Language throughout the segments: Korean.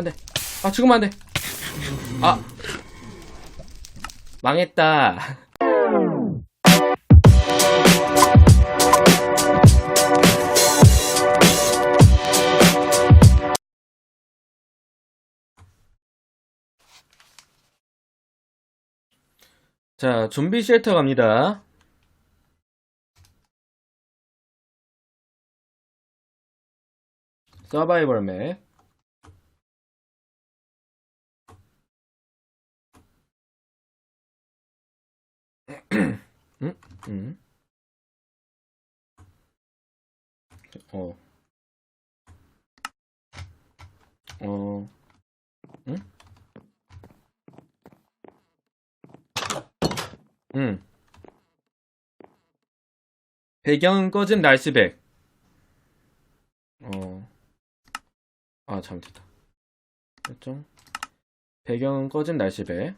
안 돼. 아, 죽으면 안 돼. 아. 망했다. 자, 좀비 쉘터 갑니다. 서바이벌 맵. 응? 응? 어. 어. 응? 응. 배경은 꺼진 날씨백. 어. 아, 잘못했다. 설정. 배경은 꺼진 날씨백.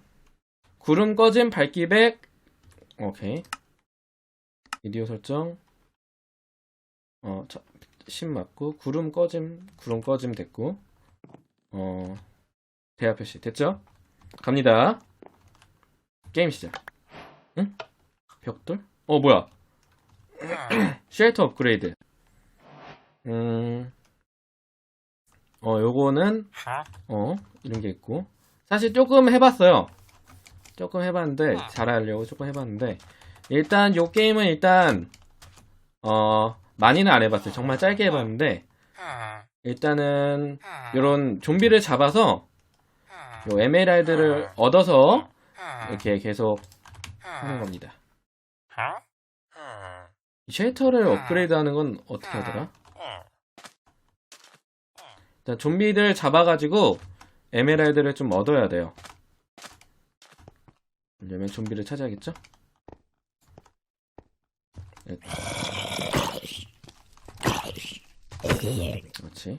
구름 꺼진 밝기백. 오케이. 미디어 설정. 어, 자, 심 맞고, 구름 꺼짐, 구름 꺼짐 됐고, 어, 대화 표시. 됐죠? 갑니다. 게임 시작. 응? 벽돌? 어, 뭐야? 쉘터 업그레이드. 음, 어, 요거는, 어, 이런 게 있고. 사실 조금 해봤어요. 조금 해봤는데, 잘하려고 조금 해봤는데, 일단 요 게임은 일단, 어, 많이는 안 해봤어요. 정말 짧게 해봤는데, 일단은, 요런 좀비를 잡아서, 요 에메랄드를 얻어서, 이렇게 계속 하는 겁니다. 이 쉘터를 업그레이드 하는 건 어떻게 하더라? 일단 좀비들 잡아가지고 에메랄드를 좀 얻어야 돼요. 그러려면 좀비를 찾아야겠죠? 네. 그렇지.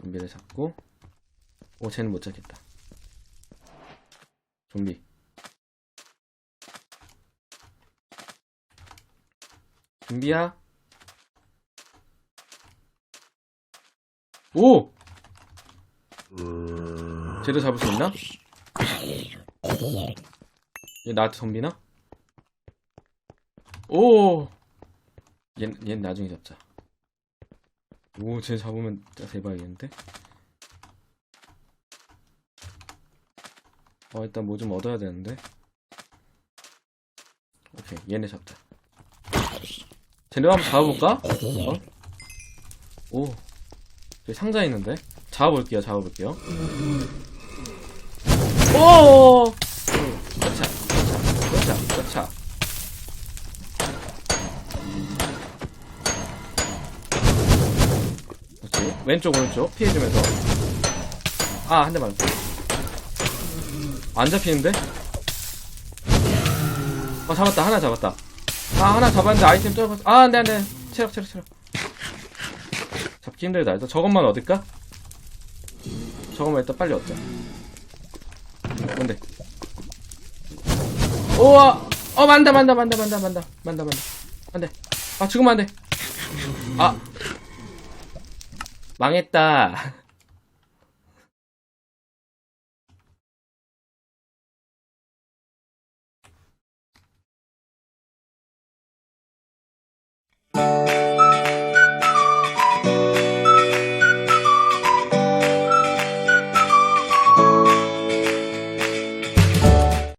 좀비를 잡고 오 쟤는 못 잡겠다. 좀비. 좀비야? 오! 쟤도 잡을 수 있나? 얘 나한테 덤비나? 오! 얘, 얘 나중에 잡자. 오, 쟤 잡으면 대박이겠는데? 어, 일단 뭐 좀 얻어야 되는데. 오케이, 얘네 잡자. 쟤네 한번 잡아볼까? 어? 오, 저기 상자 있는데? 잡아볼게요, 잡아볼게요. 오! 왼쪽, 오른쪽. 피해주면서. 아, 한대 맞았어. 안 잡히는데? 어, 잡았다. 하나 잡았다. 아, 하나 잡았는데 아이템 떨궜어. 아, 안 돼, 안 돼. 체력, 체력, 체력. 잡기 힘들다. 일단 저것만 얻을까? 저것만 일단 빨리 얻자. 뭔데? 우와! 어, 만다, 만다, 만다, 만다, 만다, 만다, 만다. 안 돼. 아, 죽으면 안 돼. 아. 망했다.